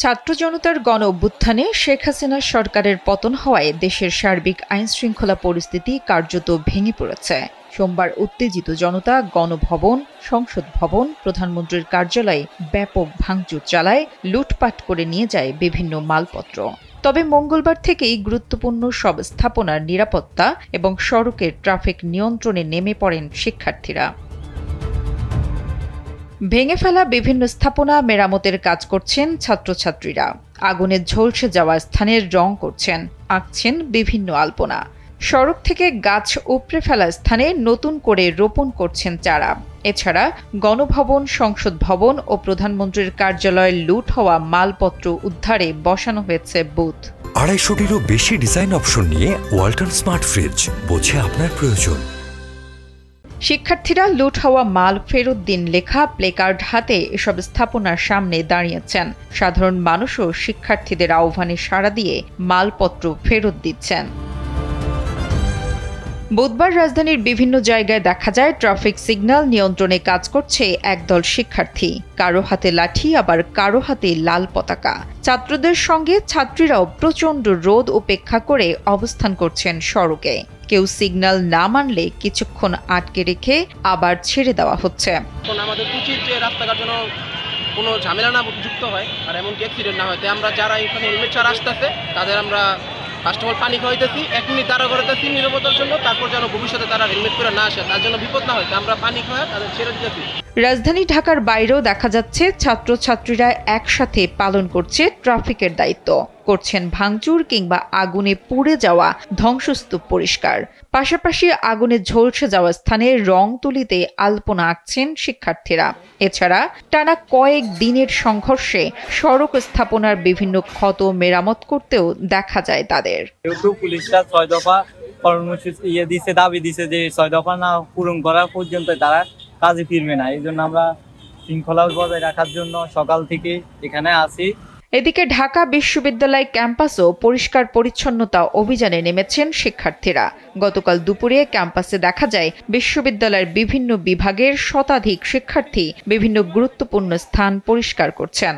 ছাত্র জনতার গণ অভ্যুত্থানে শেখ হাসিনার সরকারের পতন হওয়ায় দেশের সার্বিক আইন শৃঙ্খলা পরিস্থিতি কার্যত ভেঙে পড়েছে। সোমবার উত্তেজিত জনতা গণভবন, সংসদ ভবন, প্রধানমন্ত্রীর কার্যালয়ে ব্যাপক ভাঙচুর চালায়, লুটপাট করে নিয়ে যায় বিভিন্ন মালপত্র। তবে মঙ্গলবার থেকেই গুরুত্বপূর্ণ সব স্থাপনার নিরাপত্তা এবং সড়কের ট্রাফিক নিয়ন্ত্রণে নেমে পড়েন শিক্ষার্থীরা। ভেঙে ফেলা বিভিন্ন স্থাপনা মেরামতের কাজ করছেন ছাত্রছাত্রীরা। আগুনে ঝলসে যাওয়া স্থানের রং করছেন, আঁকছেন বিভিন্ন আলপনা। সড়ক থেকে গাছ উপড়ে ফেলা স্থানে নতুন করে রোপণ করছেন চারা। এছাড়া গণভবন, সংসদ ভবন ও প্রধানমন্ত্রীর কার্যালয়ে লুট হওয়া মালপত্র উদ্ধারে বসানো হয়েছে বুথ। আড়াইশোটিরও বেশি ডিজাইন অপশন নিয়ে ওয়ালটন স্মার্ট ফ্রিজ, বোঝে আপনার প্রয়োজন। শিক্ষার্থীরা লুট হওয়া মাল ফেরত দিন লেখা প্লেকার্ড হাতে এসব স্থাপনার সামনে দাঁড়িয়েছেন। সাধারণ মানুষও শিক্ষার্থীদের আহ্বানে সাড়া দিয়ে মালপত্র ফেরত দিচ্ছেন। বুধবার রাজধানীর বিভিন্ন জায়গায় দেখা যায় ট্রাফিক সিগন্যাল নিয়ন্ত্রণে কাজ করছে একদল শিক্ষার্থী। কারও হাতে লাঠি, আবার কারও হাতে লাল পতাকা। ছাত্রদের সঙ্গে ছাত্রীরাও প্রচণ্ড রোদ উপেক্ষা করে অবস্থান করছেন সড়কে। কেউ সিগন্যাল না মানলে কিছুক্ষণ আটকে রেখে আবার ছেড়ে দেওয়া হচ্ছে। কোনো ঝামেলা না যুক্ত হয়, আর এমনকি অ্যাক্সিডেন্ট না হয়। তাই আমরা যারা এখানে হেলমেট ছাড়া আসতেছে, তাদের আমরা ফার্স্ট অফ অল পানি খাওয়াইতেছি, এক মিনিট দাঁড়া করতেছি নিরাপত্তার জন্য, তারপর যেন ভবিষ্যতে তারা হেলমেট পরে না আসে। তার জন্য বিপদ না হয় আমরা পানি খাওয়া তাদের ছেড়ে দিতেছি। রাজধানী ঢাকার বাইরেও দেখা যাচ্ছে ছাত্রছাত্রীরা একসাথে পালন করছে ট্রাফিকের দায়িত্ব। করছেন ভাঙচুর কিংবা আগুনে পুড়ে যাওয়া ধ্বংসস্তূপ পরিষ্কার। পাশাপাশি আগুনে ঝলসে যাওয়া স্থানে রং তুলিতে আলপনা আঁকছেন শিক্ষার্থীরা। এছাড়া টানা কয়েক দিনের সংঘর্ষে সড়ক স্থাপনার বিভিন্ন ক্ষত মেরামত করতেও দেখা যায় তাদের। পুলিশরা ছয় দফা কর্মসূচি ইয়ে দিছে, দাবি দিছে যে ছয় দফা না পূরণ করা পর্যন্ত তারা কাজে ফিরবে না। এই জন্য আমরা শৃঙ্খলা বজায় রাখার জন্য সকাল থেকে এখানে আছি এদিকে ঢাকা বিশ্ববিদ্যালয় ক্যাম্পাসও পরিষ্কার পরিচ্ছন্নতা অভিযানে নেমেছেন শিক্ষার্থীরা। গতকাল দুপুরে ক্যাম্পাসে দেখা যায়, বিশ্ববিদ্যালয়ের বিভিন্ন বিভাগের শতাধিক শিক্ষার্থী বিভিন্ন গুরুত্বপূর্ণ স্থান পরিষ্কার করছেন।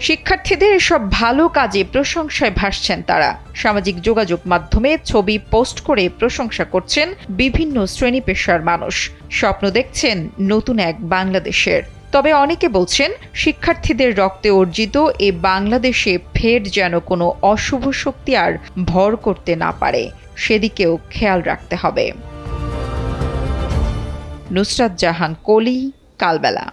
শিক্ষার্থীদের এসব ভালো কাজে প্রশংসায় ভাসছেন তারা। সামাজিক যোগাযোগ মাধ্যমে ছবি পোস্ট করে প্রশংসা করছেন বিভিন্ন শ্রেণি পেশার মানুষ। স্বপ্ন দেখছেন নতুন এক বাংলাদেশের। তবে অনেকে বলছেন, শিক্ষার্থীদের রক্তে অর্জিত এ বাংলাদেশে ফের যেন কোনো অশুভ শক্তি আর ভর করতে না পারে। সেদিকেও খেয়াল রাখতে হবে। নুসরাত জাহান, কলি, কালবেলা।